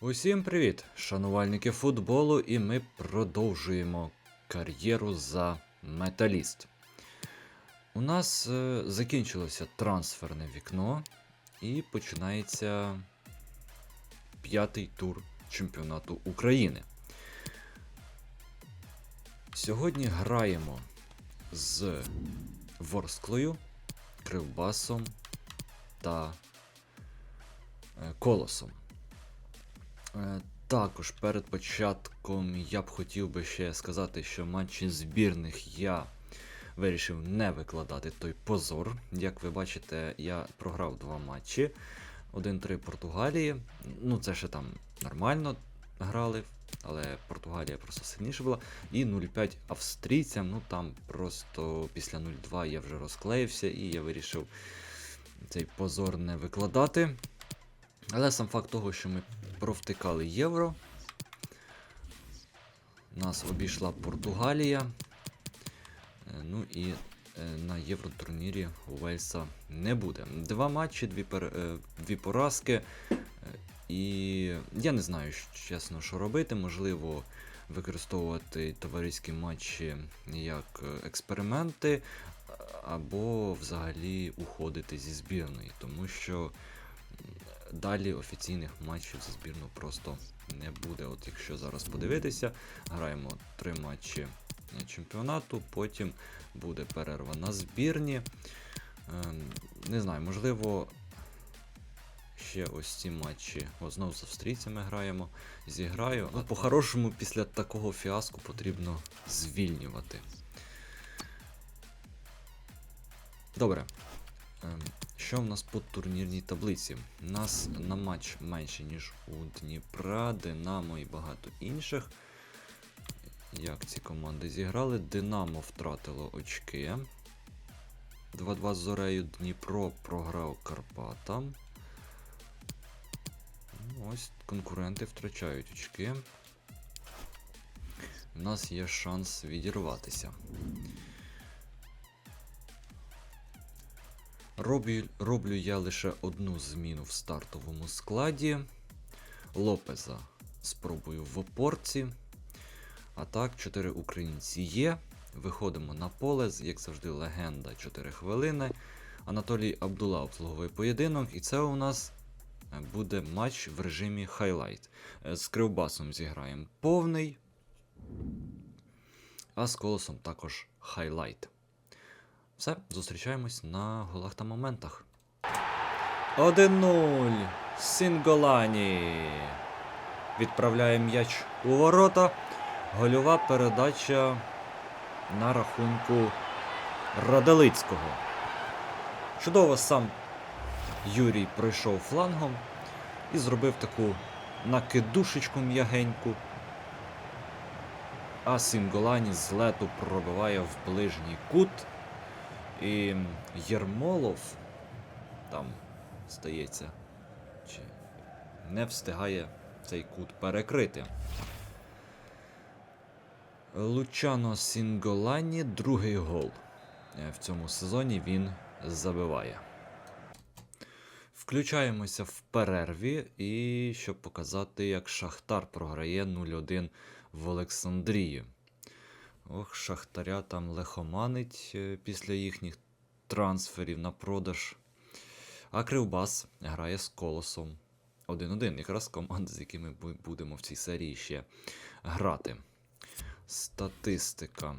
Усім привіт, шанувальники футболу, і ми продовжуємо кар'єру за металіст. У нас е, закінчилося трансферне вікно і починається п'ятий тур чемпіонату України. Сьогодні граємо з Ворсклою, Кривбасом та е, Колосом. Е, Також перед початком я б хотів би ще сказати, що матчі збірних я вирішив не викладати той позор. Як ви бачите, я програв два матчі. 1-3 Португалії. Ну, це ще там нормально грали, але Португалія просто сильніша була. І 0-5 австрійцям. Ну там просто після 0-2 я вже розклеївся і я вирішив цей позор не викладати. Але сам факт того, що ми провтикали євро. Нас обійшла Португалія. Е, Ну і е, на євротурнірі у Вельса не буде. Два матчі, дві, пер... е, дві поразки. І я не знаю, чесно, що робити. Можливо, використовувати товариські матчі як експерименти, або взагалі уходити зі збірної, тому що далі офіційних матчів за збірну просто не буде. От якщо зараз подивитися, граємо три матчі е, чемпіонату, потім буде перерва на збірні. Ем, Не знаю, можливо, ще ось ці матчі. О, знову з австрійцями граємо. Зіграю. Ну, по-хорошому, після такого фіаско потрібно звільнювати. Добре. Що в нас по турнірній таблиці? У нас на матч менше, ніж у Дніпра, Динамо і багато інших. Як ці команди зіграли? Динамо втратило очки. 2-2 з Зорею Дніпро програв Карпатам. Ну, Ось конкуренти втрачають очки. У нас є шанс відірватися. Роблю, роблю я лише одну зміну в стартовому складі. Лопеза спробую в опорці. А так, 4 українці є. Виходимо на поле, як завжди, легенда 4 хвилини. Анатолій Абдула обслуговує поєдинок, і це у нас е, буде матч в режимі хайлайт. Е, З Кривбасом зіграємо повний, а з колосом також хайлайт. Все, зустрічаємось на голах та моментах. 1-0. Сінголані. Відправляє м'яч у ворота. Гольова передача на рахунку Радалицького. Чудово сам Юрій пройшов флангом і зробив таку накидушечку м'ягеньку. А Сінголані з лету пробиває в ближній кут. І Єрмолов там стається, чи не встигає цей кут перекрити. Лучано Сінголані другий гол. Е, В цьому сезоні він забиває. Включаємося в перерві, і щоб показати, як Шахтар програє 0-1 в Олександрії. Ох, Шахтаря там лехоманить е, після їхніх трансферів на продаж. А Кривбас грає з колосом 1-1. Якраз команда, з якими ми будемо в цій серії ще грати. Статистика.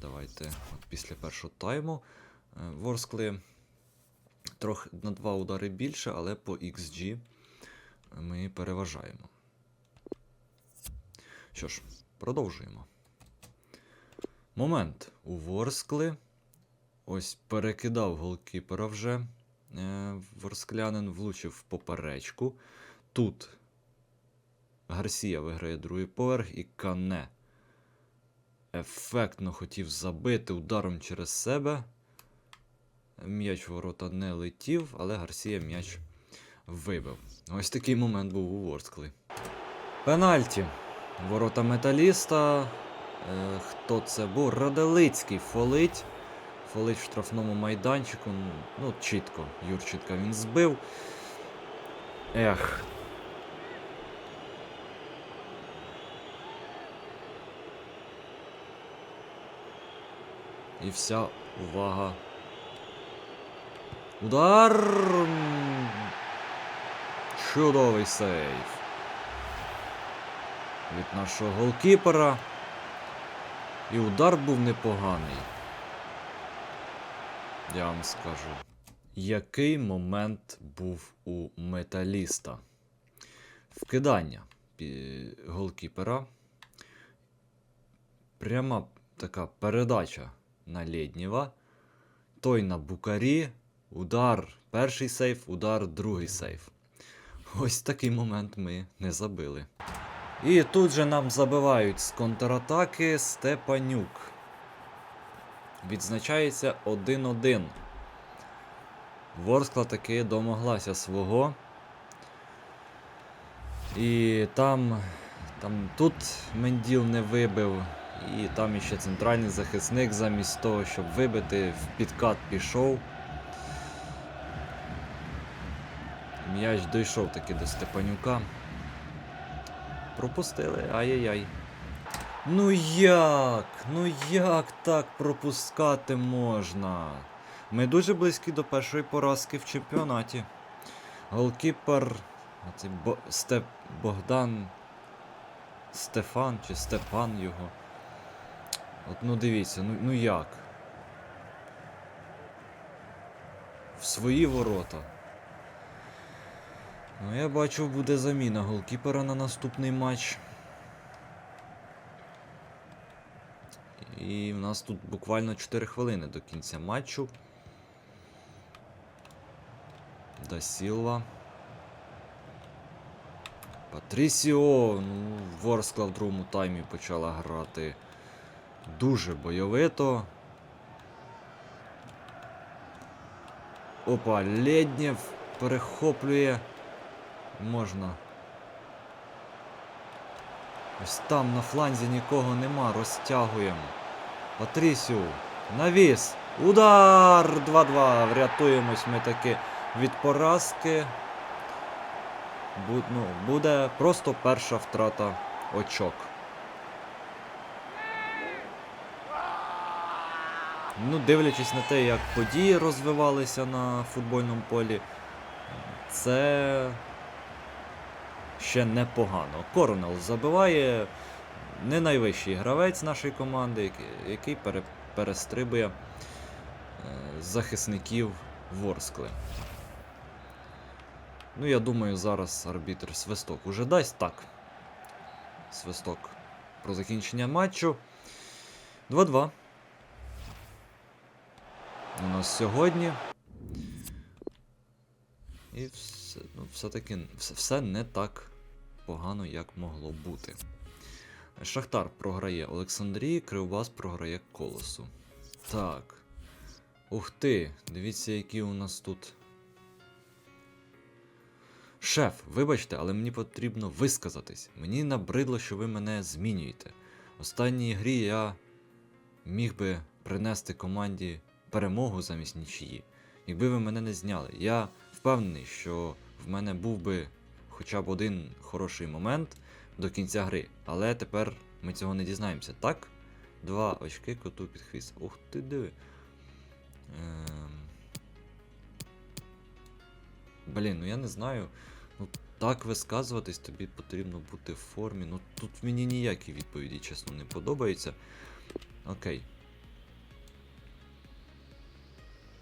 Давайте от після першого тайму. е, Ворскли трохи на два удари більше, але по XG ми переважаємо. Що ж, продовжуємо. Момент у Ворскли. Ось перекидав голкіпера вже. Е, Ворсклянин влучив в поперечку. Тут Гарсія виграє другий поверх і Кане ефектно хотів забити ударом через себе. М'яч ворота не летів, але Гарсія м'яч вибив. Ось такий момент був у Ворскли. Пенальті. Ворота металіста. Е, хто це був? Радалицький фолить. Фолить в штрафному майданчику. Ну, чітко, Юрчитка він збив. Ех. І вся увага. Удар. Чудовий сейф від нашого голкіпера. І удар був непоганий. Я вам скажу. Який момент був у металіста? Вкидання голкіпера. Пряма така передача на Лєднєва. Той на Букарі. Удар. Перший сейф, удар, другий сейф. Ось такий момент ми не забили. І тут же нам забивають з контратаки Степанюк. Відзначається 1-1. Ворскла таки домоглася свого. І там, там тут Менділ не вибив. І там іще центральний захисник замість того, щоб вибити, в підкат пішов. М'яч дійшов таки до Степанюка. Пропустили, ай-яй-яй. Ну як? Ну як так пропускати можна? Ми дуже близькі до першої поразки в чемпіонаті. Голкіпер. Оцей Бо... Степ... Богдан. Стефан чи Степан його. От ну дивіться, ну, ну як? В свої ворота. Ну, я бачу, буде заміна голкіпера на наступний матч. І в нас тут буквально 4 хвилини до кінця матчу. Да Сілва. Патрісіо. Ну, Ворскла в другому таймі почала грати дуже бойовито. Опа, Леднєв перехоплює. Можна. Ось там на фланзі нікого нема, розтягуємо. Патрісіу, навіс. Удар! 2-2. Врятуємось ми таки від поразки. Бу- ну, буде просто перша втрата очок. Ну, дивлячись на те, як події розвивалися на футбольному полі, це ще непогано. Коронел забиває не найвищий гравець нашої команди, який, який пере, перестрибує е, захисників Ворскли. Ну, я думаю, зараз арбітр свисток уже дасть так. Свисток про закінчення матчу. 2-2. У нас сьогодні. І все, ну, все-таки все, все не так погано, як могло бути. Шахтар програє Олександрії, Кривбас програє Колосу. Так. Ух ти, дивіться, які у нас тут. Шеф, вибачте, але мені потрібно висказатись. Мені набридло, що ви мене змінюєте. В останній грі я міг би принести команді перемогу замість нічиї, якби ви мене не зняли. Я впевнений, що в мене був би хоча б один хороший момент до кінця гри, але тепер ми цього не дізнаємося, так? Два очки коту під хвіст. Ух ти диви. Ем... Блін, ну я не знаю. Ну так висказуватись тобі потрібно бути в формі. Ну тут мені ніякі відповіді, чесно, не подобаються. Окей.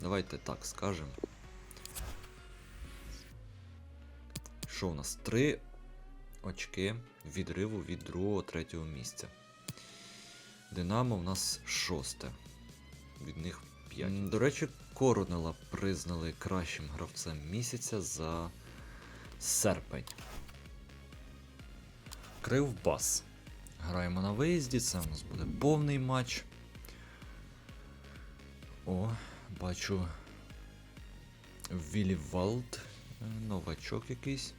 Давайте так скажемо. Що у нас? Три очки відриву від другого третього місця. Динамо в нас шосте. Від них 5. До речі, Коронела признали кращим гравцем місяця за серпень. Кривбас. Граємо на виїзді, це у нас буде повний матч. О, бачу. Віллі Валд, е, новачок якийсь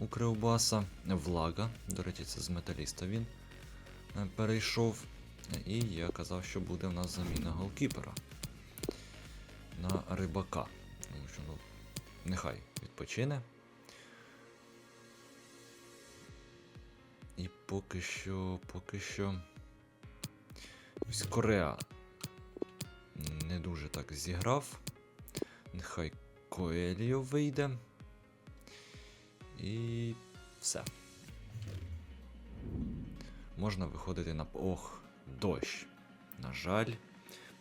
у Кривбаса. Влага. До речі, це з металіста він е, перейшов. І я казав, що буде в нас заміна голкіпера на рибака. Тому що, ну, нехай відпочине. І поки що, поки що. Ось Кореа не дуже так зіграв. Нехай Коеліо вийде. І все. Можна виходити на. Ох, дощ. На жаль,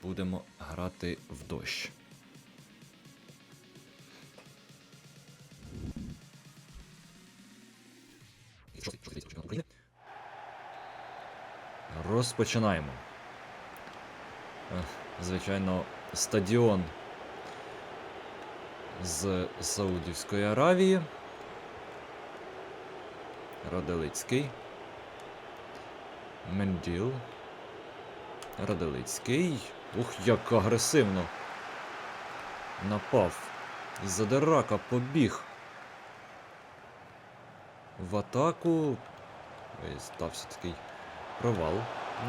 будемо грати в дощ. Розпочинаємо. Звичайно, стадіон з Саудівської Аравії. Раделицький. Менділ. Раделицький. Ух, як агресивно. Напав. Із-за дерака побіг. В атаку. Ой, Стався такий провал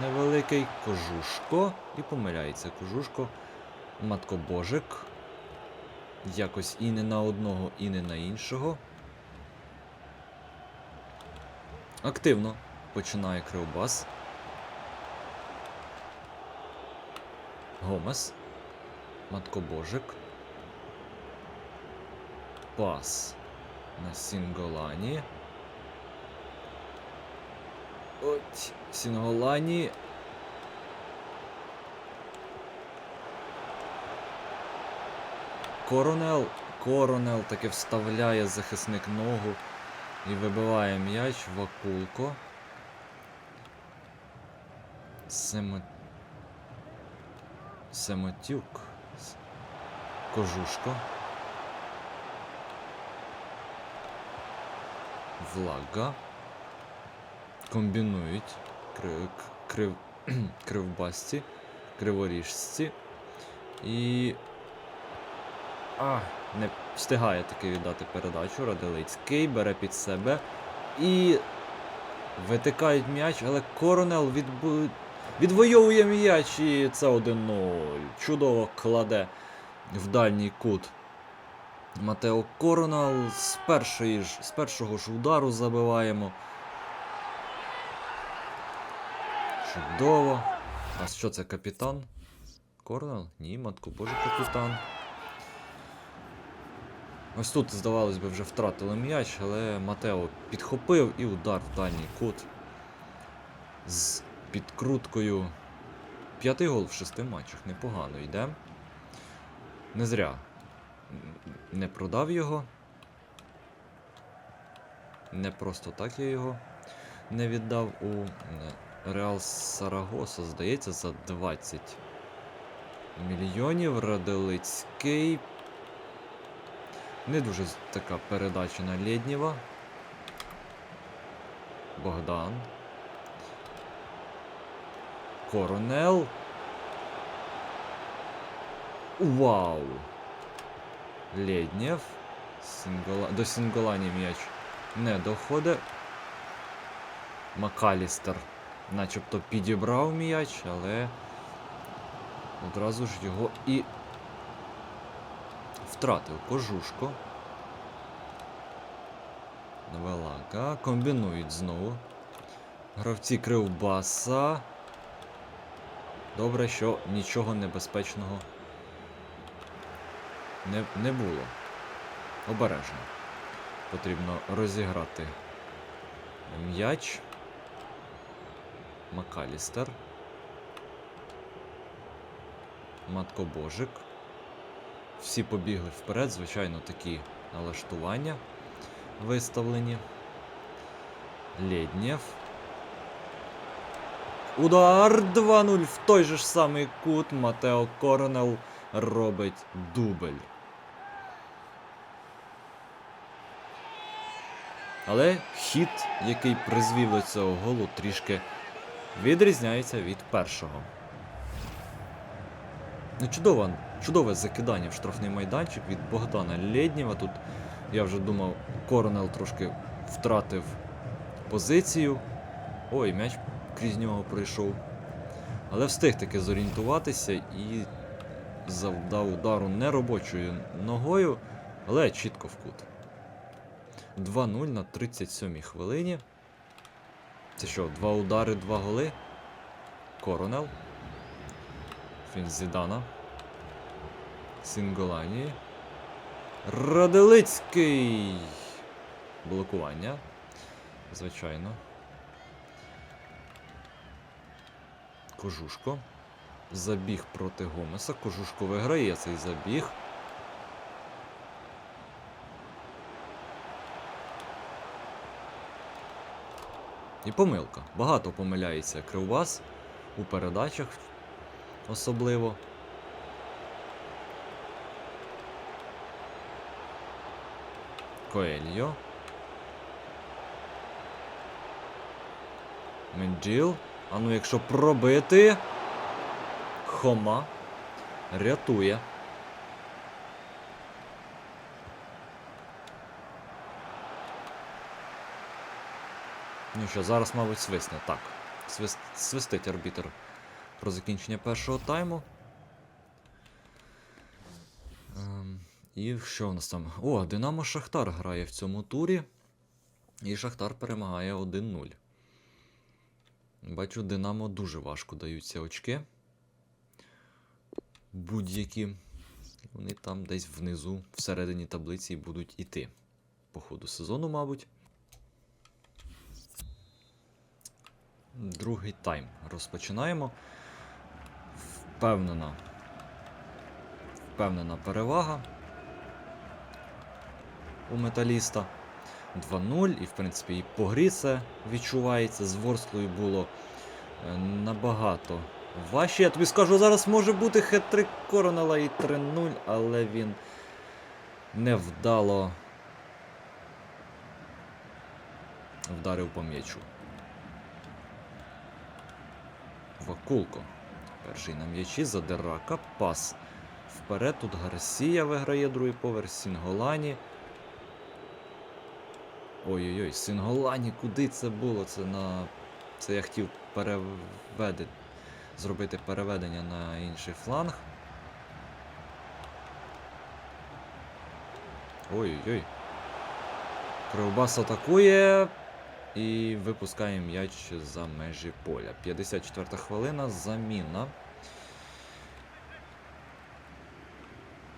невеликий. Кожушко. І помиляється Кожушко. Маткобожик. Якось і не на одного, і не на іншого. Активно починає Кривбас. Гомес. Маткобожик. Пас на Сінголані. От, Сінголані. Коронел. Коронел таки вставляє захисник ногу і вибиває м'яч Вакулко. Семо... Семотюк. Кожушко. Влага. Комбінують. Кри... к- Крив... Кривбасті. Криворіжці. І. А, не встигає таки віддати передачу. Раделицький бере під себе. І. Витикають м'яч, але Коронел відбу... відвоює м'яч і це 1-0. Чудово кладе в дальній кут. Матео Коронел з, першої ж, з першого ж удару забиваємо. Чудово. А що це капітан? Коронел? Ні, матку боже капітан. Ось тут, здавалось би, вже втратили м'яч, але Матео підхопив і удар в дальній кут. З підкруткою. П'ятий гол в шести матчах. Непогано йде. Не зря. Не продав його. Не просто так я його не віддав у Реал Сарагоса, здається, за 20 мільйонів. Раделицький. Не дуже така передача на Лєднєва. Богдан. Коронел. Вау! Лєднєв. Сінгола... До Сінголані м'яч не доходить. Макалістер начебто підібрав м'яч, але одразу ж його і втратив кожушко. Велага. Комбінують знову. Гравці Кривбаса. Добре, що нічого небезпечного не, не було. Обережно. Потрібно розіграти м'яч. Макалістер. Маткобожик. Всі побігли вперед, звичайно, такі налаштування виставлені. Лєднєв. Удар 2-0 в той же ж самий кут. Матео Коронел робить дубль. Але хід, який призвів до цього голу, трішки відрізняється від першого. Ну, чудово, чудове закидання в штрафний майданчик від Богдана Лєднєва. Тут я вже думав, Коронел трошки втратив позицію. Ой, м'яч крізь нього пройшов. Але встиг таки зорієнтуватися і завдав удару неробочою ногою, але чітко в кут. 2-0 на 37-й хвилині. Це що, два удари, два голи? Коронел. Він з Зідана. Сінголані. Раделицький. Блокування. Звичайно. Кожушко. Забіг проти Гомеса. Кожушко виграє цей забіг. І помилка. Багато помиляється Кривбас у передачах особливо. Коельо. Менджіл. А ну якщо пробити. Хома. Рятує. Ну що, зараз, мабуть, свисне. Так. Свист... Свистить арбітр про закінчення першого тайму. І що в нас там? О, Динамо Шахтар грає в цьому турі. І Шахтар перемагає 1-0. Бачу, Динамо дуже важко даються очки. Будь-які. Вони там десь внизу, всередині таблиці будуть іти. По ходу сезону, мабуть. Другий тайм розпочинаємо. Впевнена. Впевнена перевага у металіста. 2-0, і в принципі і по грі це відчувається. З Ворсклою було е, набагато важче. Я тобі скажу, зараз може бути хет-трик Коронела і 3-0, але він невдало вдарив по м'ячу. Вакулко. Перший на м'ячі задирака. Пас. Вперед. Тут Гарсія виграє другий поверх. Сінголані. Ой-ой-ой, Сінголані, куди це було? Це на. Це я хотів переведи... зробити переведення на інший фланг. Ой-ой-ой. Кривбас атакує. І випускає м'яч за межі поля. 54 хвилина. Заміна.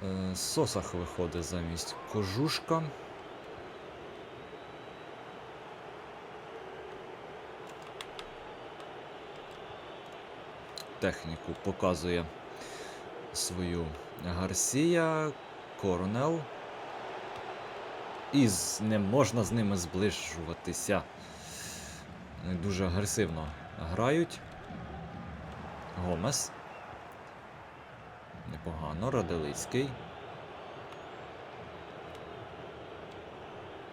Е, Сосах виходить замість кожушка. Техніку показує свою Гарсія, Корнел. І з... не можна з ними зближуватися. Дуже агресивно грають. Гомес. Непогано, Раделицький.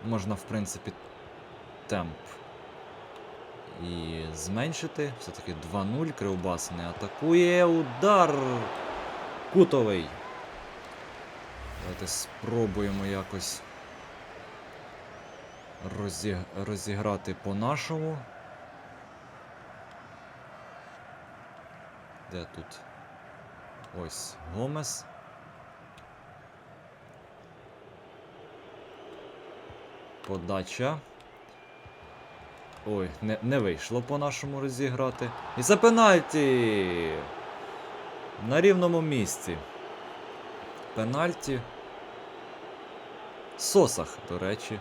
Можна, в принципі, темп і зменшити. Все-таки 2-0. Кривбас не атакує. Удар! Кутовий. Давайте спробуємо якось розі... розіграти по-нашому. Де тут? Ось Гомес. Подача. Ой, не, не вийшло по-нашому розіграти. І це пенальті! На рівному місці. Пенальті. Сосах, до речі.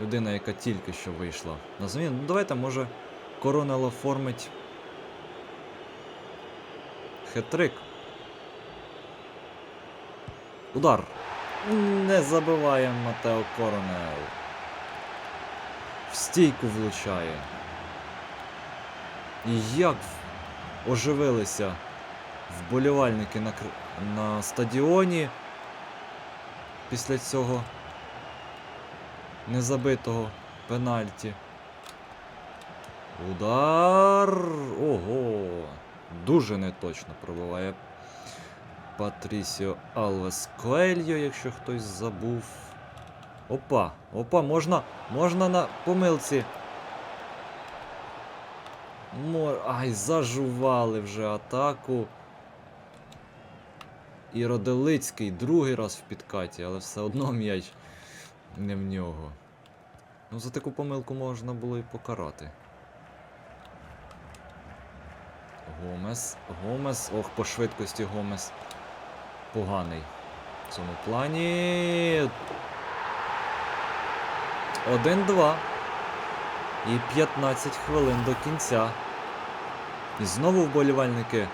Людина, яка тільки що вийшла на заміну. Ну давайте, може, Коронел оформить. Хетрик. Удар. Не забиває Матео Коронел. Стійку влучає. І як оживилися вболівальники на, на стадіоні після цього незабитого пенальті. Удар. Ого. Дуже неточно пробиває Патрісіо Алвес Коельо, якщо хтось забув. Опа, опа, можна, можна на помилці. Мор... Ай, зажували вже атаку. І Роделицький другий раз в підкаті, але все одно м'яч не в нього. Ну, за таку помилку можна було і покарати. Гомес. Гомес. Ох, по швидкості Гомес. Поганий. В цьому плані. 1-2. І 15 хвилин до кінця. І знову вболівальники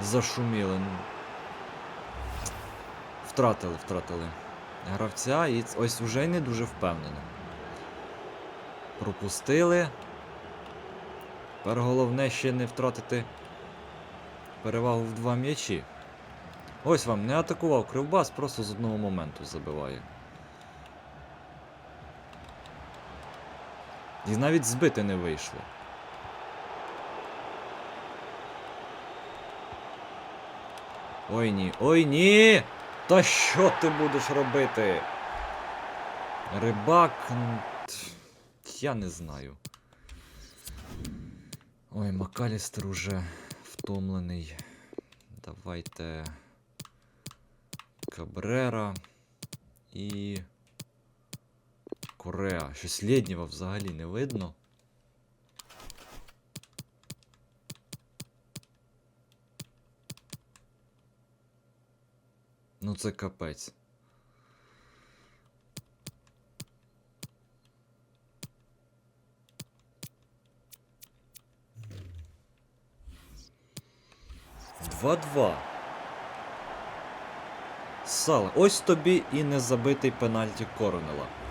зашуміли. Втратили, втратили гравця і ось уже не дуже впевнено. Пропустили. Тепер головне ще не втратити перевагу в два м'ячі. Ось вам не атакував Кривбас, просто з одного моменту забиває. І навіть збити не вийшло. Ой ні, ой ні! Та що ти будеш робити? Рибак. Я не знаю. Ой, Макалістер уже втомлений. Давайте. Кабрера і. Кореа. Щось Лєднєва взагалі не видно. Ну це капець. Два-два. Сала. Ось тобі і не забитий пенальті Коронела.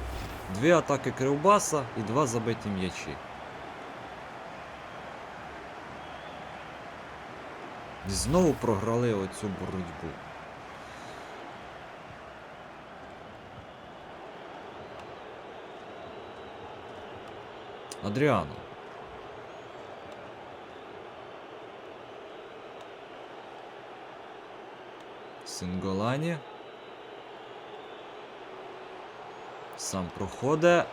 Дві атаки Кривбаса і два забиті м'ячі. І знову програли оцю боротьбу. Адріано. Синголані. Сам проходить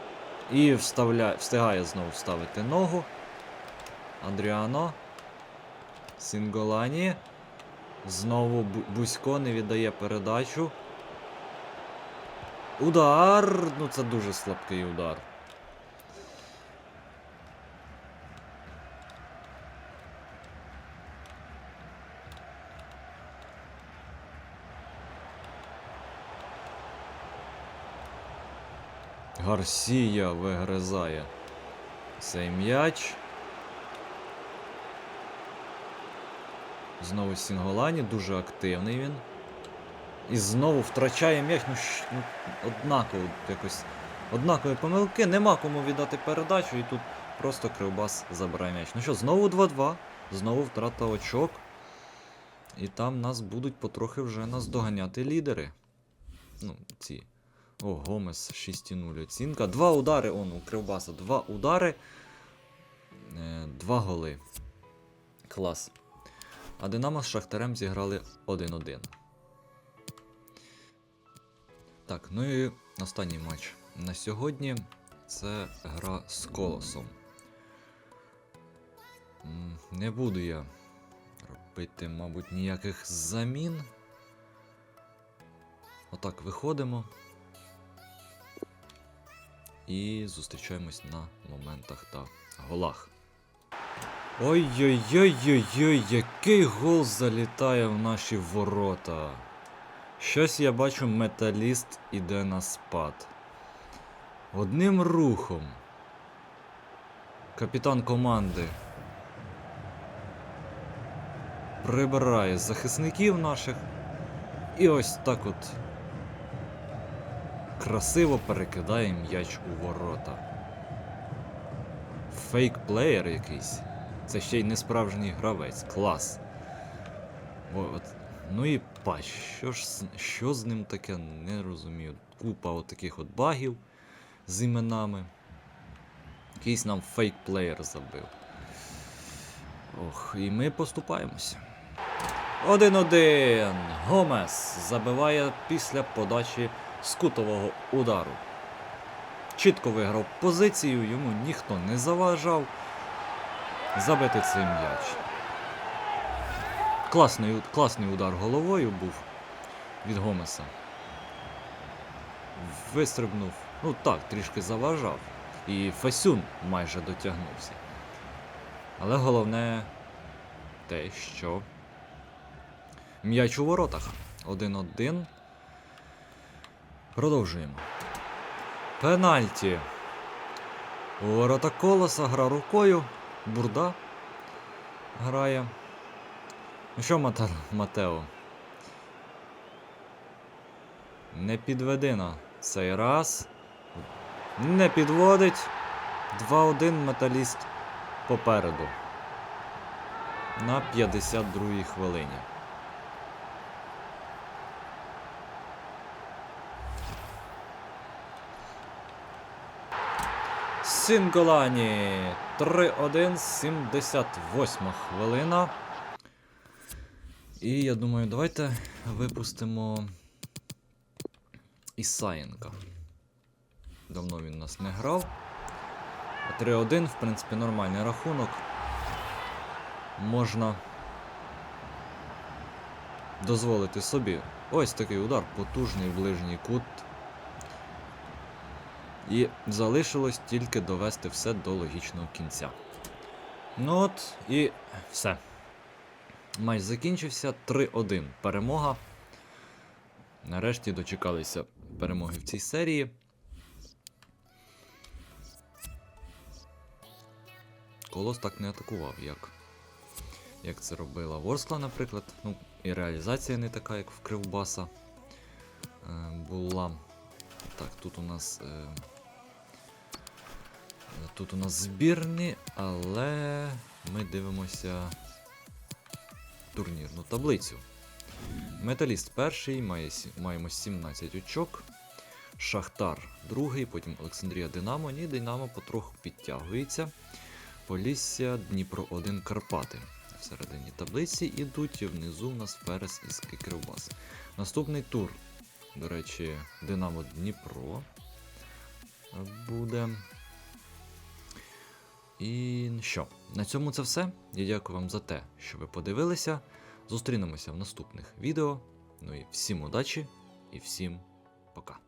і вставляє, встигає знову вставити ногу. Андріано. Сінголані. Знову Бу- Бузько не віддає передачу. Удар! Ну це дуже слабкий удар. Гарсія вигризає цей м'яч. Знову Сінголані, дуже активний він. І знову втрачає м'яч. Ну, ну однаково якось. Однакові помилки, нема кому віддати передачу, і тут просто Кривбас забирає м'яч. Ну що, знову 2-2, знову втрата очок. І там нас будуть потрохи вже наздоганяти лідери. Ну, ці. О, Гомес 6,0 оцінка. Два удари, он у Кривбаса. Два удари. Е, два голи. Клас. А Динамо з Шахтарем зіграли 1-1. Так, ну і останній матч на сьогодні це гра з колосом. Не буду я робити, мабуть, ніяких замін. Отак виходимо. І зустрічаємось на моментах та голах. Ой-ой-ой-ой-ой, який гол залітає в наші ворота. Щось я бачу, металіст іде на спад. Одним рухом. Капітан команди. Прибирає захисників наших. І ось так от красиво перекидає м'яч у ворота. Фейк-плеєр якийсь. Це ще й не справжній гравець. Клас. От. Ну і патч. Що ж що з ним таке, не розумію. Купа от таких от багів з іменами. Якийсь нам фейк-плеєр забив. Ох, і ми поступаємося. 1-1. Гомес забиває після подачі скутового удару. Чітко виграв позицію, йому ніхто не заважав забити цей м'яч. Класний, класний удар головою був від Гомеса. Вистрибнув. Ну так, трішки заважав. І Фасюн майже дотягнувся. Але головне те, що м'яч у воротах. 1-1. Продовжуємо. Пенальті. Ворота колоса гра рукою. Бурда грає. Ну що, Мате... Матео? Не підведи на цей раз. Не підводить. 2-1 металіст попереду. На 52-й хвилині. Сінголані 3-1, 78 хвилина. І я думаю, давайте випустимо Ісаєнка. Давно він нас не грав. 3-1, в принципі, нормальний рахунок. Можна дозволити собі. Ось такий удар, потужний ближній кут. І залишилось тільки довести все до логічного кінця. Ну от і все. Матч закінчився 3-1. Перемога. Нарешті дочекалися перемоги в цій серії. Колос так не атакував, як, як це робила Ворскла, наприклад. Ну, і реалізація не така, як в Кривбаса е, була. Так, тут у нас. Е, тут у нас збірні, але ми дивимося турнірну таблицю. Металіст перший, має, маємо 17 очок. Шахтар другий, потім Олександрія Динамо, і Динамо потроху підтягується. Полісся, Дніпро 1 Карпати. Всередині таблиці ідуть і внизу в нас Ферес і Ски Кривбас. Наступний тур, до речі, Динамо Дніпро буде. І що? На цьому це все. Я дякую вам за те, що ви подивилися. Зустрінемося в наступних відео. Ну і всім удачі і всім пока.